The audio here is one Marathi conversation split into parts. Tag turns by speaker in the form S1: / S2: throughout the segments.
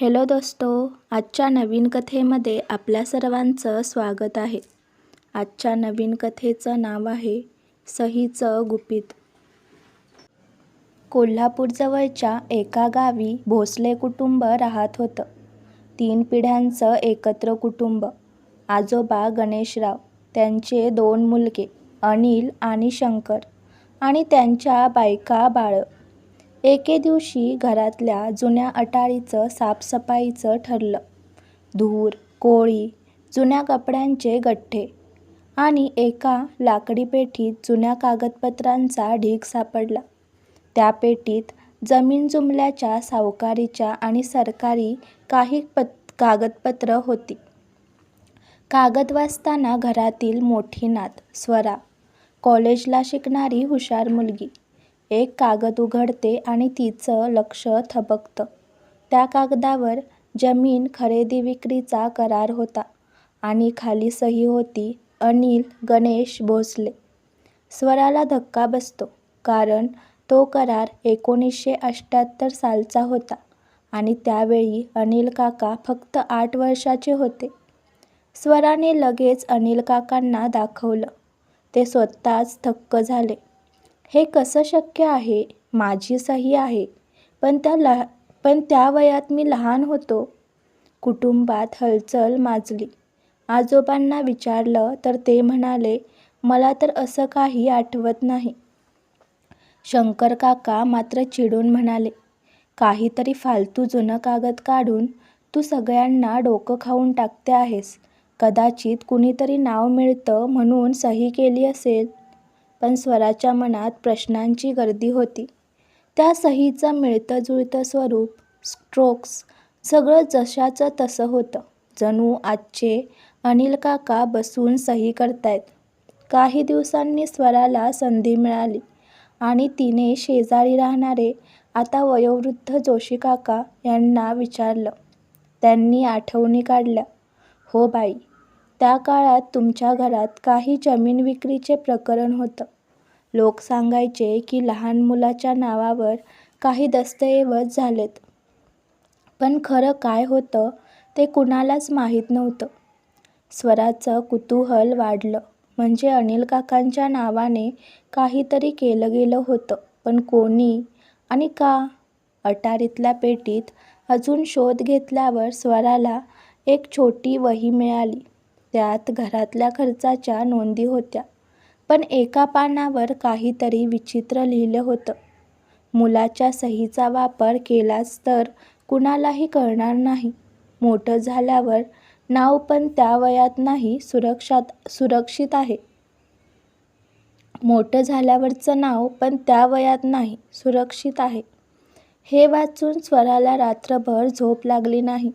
S1: हॅलो दोस्तो आजच्या नवीन कथेमध्ये आपल्या सर्वांचं स्वागत आहे. आजच्या नवीन कथेचं नाव आहे सहीचं गुपित. कोल्हापूरजवळच्या एका गावी भोसले कुटुंब राहत होतं. तीन पिढ्यांचं एकत्र कुटुंब. आजोबा गणेशराव त्यांचे दोन मुलगे अनिल आणि शंकर आणि त्यांच्या बायका बाळं. एके दिवशी घरातल्या जुन्या अटारीचं साफसफाईचं ठरलं. धूर कोळी जुन्या कपड्यांचे गठ्ठे आणि एका लाकडी पेटीत जुन्या कागदपत्रांचा ढीग सापडला. त्या पेटीत जमीन जुमल्याच्या सावकारीच्या आणि सरकारी काही पत कागदपत्रं होती. कागद वाचताना घरातील मोठी नात स्वरा कॉलेजला शिकणारी हुशार मुलगी एक कागद उघडते आणि तिचं लक्ष थबकतं. त्या कागदावर जमीन खरेदी विक्रीचा करार होता आणि खाली सही होती अनिल गणेश भोसले. स्वराला धक्का बसतो कारण तो करार एकोणीसशे अठ्ठ्याहत्तर सालचा होता आणि त्यावेळी अनिल काका फक्त आठ वर्षाचे होते. स्वराने लगेच अनिल काकांना दाखवलं. ते स्वतःच थक्क झाले. हे कसं शक्य आहे? माझी सही आहे. पण त्या लहा पण त्या वयात मी लहान होतो. कुटुंबात हलचल माजली. आजोबांना विचारलं तर ते म्हणाले मला तर असं काही आठवत नाही. शंकर काका मात्र चिडून म्हणाले काहीतरी फालतू जुनं कागद काढून तू सगळ्यांना डोकं खाऊन टाकते आहेस. कदाचित कुणीतरी नाव मिळतं म्हणून सही केली असेल. पण स्वराच्या मनात प्रश्नांची गर्दी होती. त्या सहीचं मिळतं जुळतं स्वरूप स्ट्रोक्स सगळं जशाचं तसं होतं. जणू आजचे अनिल काका बसून सही करतायत. काही दिवसांनी स्वराला संधी मिळाली आणि तिने शेजारी राहणारे आता वयोवृद्ध जोशी काका यांना विचारलं. त्यांनी आठवणी काढल्या. हो बाई त्या काळात तुमच्या घरात काही जमीन विक्रीचे प्रकरण होतं. लोक सांगायचे की लहान मुलाच्या नावावर काही दस्तऐवज झालेत. पण खरं काय होतं ते कुणालाच माहीत नव्हतं. स्वराचं कुतूहल वाढलं. म्हणजे अनिल काकांच्या नावाने काहीतरी केलं गेलं होतं. पण कोणी आणि का? अटारीतल्या पेटीत अजून शोध घेतल्यावर स्वराला एक छोटी वही मिळाली. त्यात घरातल्या खर्चाच्या नोंदी होत्या. पण एका पानावर काहीतरी विचित्र लिहिलं होतं. मुलाच्या सहीचा वापर केलाच तर कुणालाही कळणार नाही. मोठं झाल्यावर नाव पण त्या वयात नाही सुरक्षात सुरक्षित आहे. मोठं झाल्यावरचं नाव पण त्या वयात नाही सुरक्षित आहे. हे वाचून स्वराला रात्रभर झोप लागली नाही.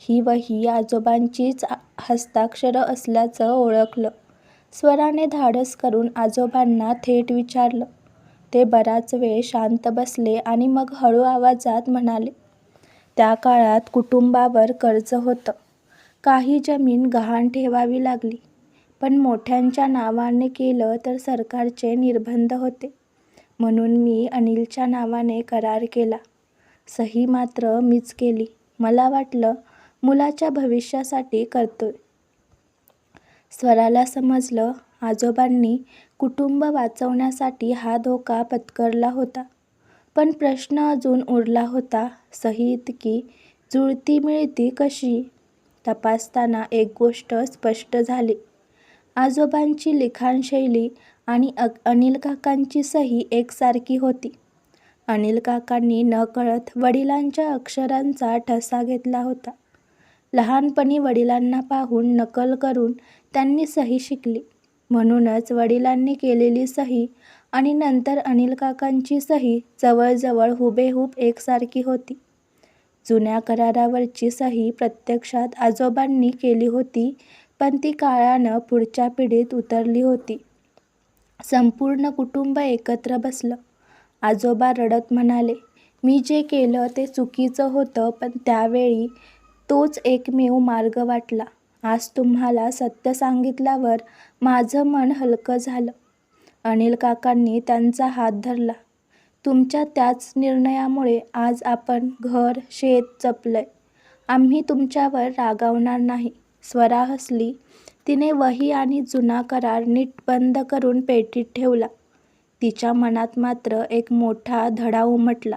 S1: ही वही आजोबांचीच हस्ताक्षरं असल्याचं ओळखलं. स्वराने धाडस करून आजोबांना थेट विचारलं. ते बराच वेळ शांत बसले आणि मग हळू आवाजात म्हणाले त्या काळात कुटुंबावर कर्ज होतं. काही जमीन गहाण ठेवावी लागली. पण मोठ्यांच्या नावाने केलं तर सरकारचे निर्बंध होते. म्हणून मी अनिलच्या नावाने करार केला. सही मात्र मीच केली. मला वाटलं मुलाच्या भविष्यासाठी करतोय. स्वराला समजलं आजोबांनी कुटुंब वाचवण्यासाठी हा धोका पत्करला होता. पण प्रश्न अजून उरला होता सही इतकी जुळती मिळती कशी? तपासताना एक गोष्ट स्पष्ट झाली. आजोबांची लिखाणशैली आणि अनिल काकांची सही एकसारखी होती. अनिल काकांनी नकळत वडिलांच्या अक्षरांचा ठसा घेतला होता. लहानपणी वडिलांना पाहून नकल करून त्यांनी सही शिकली. म्हणूनच वडिलांनी केलेली सही आणि नंतर अनिल काकांची सही जवळजवळ हुबेहूब एकसारखी होती. जुन्या करारावरची सही प्रत्यक्षात आजोबांनी केली होती पण ती काळानं पुढच्या पिढीत उतरली होती. संपूर्ण कुटुंब एकत्र बसलं. आजोबा रडत म्हणाले मी जे केलं ते चुकीचं होतं पण त्यावेळी तोच एकमेव मार्ग वाटला आज तुम्हाला सत्य सांगितल्यावर माझं मन हलकं झालं अनिल काकांनी त्यांचा हात धरला तुमच्या त्याच निर्णयामुळे आज आपण घर शेत जपलंय आम्ही तुमच्यावर रागावणार नाही. स्वरा हसली. तिने वही आणि जुना करार नीट बंद करून पेटीत ठेवला. तिच्या मनात मात्र एक मोठा धडा उमटला.